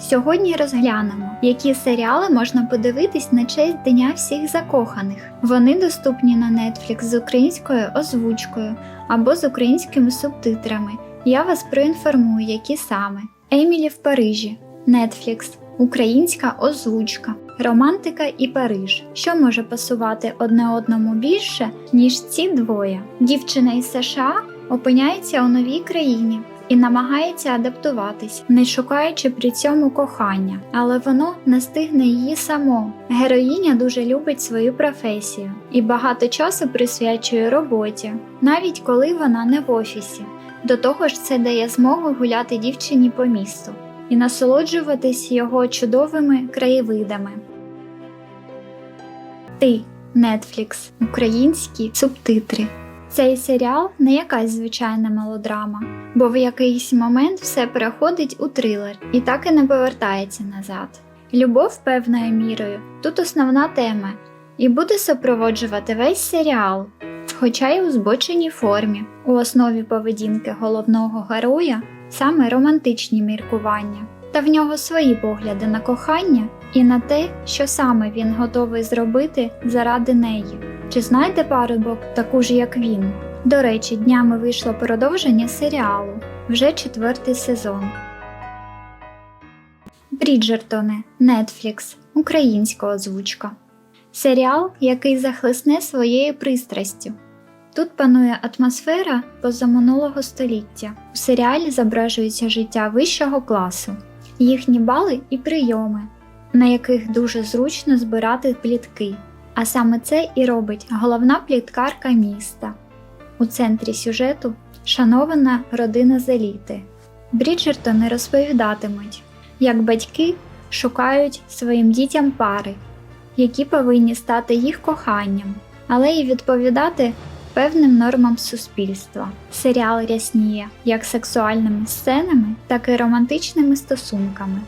Сьогодні розглянемо, які серіали можна подивитись на честь Дня всіх закоханих. Вони доступні на Netflix з українською озвучкою або з українськими субтитрами. Я вас проінформую, які саме: Емілі в Парижі, Netflix, українська озвучка, Романтика і Париж, що може пасувати одне одному більше, ніж ці двоє. Дівчина із США опиняється у новій країні і намагається адаптуватись, не шукаючи при цьому кохання, але воно настигне її само. Героїня дуже любить свою професію і багато часу присвячує роботі, навіть коли вона не в офісі. До того ж, це дає змогу гуляти дівчині по місту і насолоджуватись його чудовими краєвидами. Ти Netflix, українські субтитри. Цей серіал не якась звичайна мелодрама, бо в якийсь момент все переходить у трилер і так і не повертається назад. Любов певною мірою тут основна тема, і буде супроводжувати весь серіал, хоча й у збоченій формі. У основі поведінки головного героя саме романтичні міркування, та в нього свої погляди на кохання і на те, що саме він готовий зробити заради неї. Чи знайде парубок таку ж, як він? До речі, днями вийшло продовження серіалу, вже четвертий сезон. Бріджертони, Netflix, українська озвучка. Серіал, який захлесне своєю пристрастю. Тут панує атмосфера позаминулого століття. У серіалі зображується життя вищого класу, їхні бали і прийоми, на яких дуже зручно збирати плітки. А саме це і робить головна пліткарка міста. У центрі сюжету шанована родина з еліти. Бріджертони розповідатимуть, як батьки шукають своїм дітям пари, які повинні стати їх коханням, але й відповідати певним нормам суспільства. Серіал рясніє як сексуальними сценами, так і романтичними стосунками.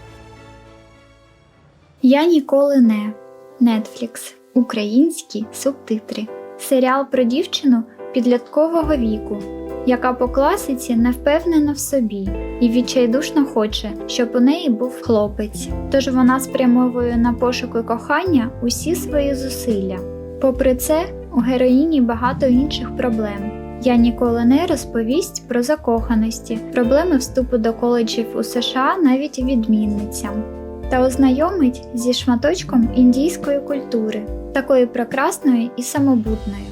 Я ніколи не Netflix. Українські субтитри. Серіал про дівчину підліткового віку, яка по класиці не впевнена в собі і відчайдушно хоче, щоб у неї був хлопець. Тож вона спрямовує на пошуки кохання усі свої зусилля. Попри це, у героїні багато інших проблем. Я ніколи не розповість про закоханості, проблеми вступу до коледжів у США навіть відмінницям. Та ознайомить зі шматочком індійської культури, такої прекрасною і самобутною.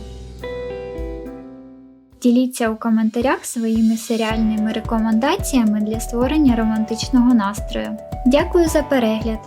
Діліться у коментарях своїми серіальними рекомендаціями для створення романтичного настрою. Дякую за перегляд!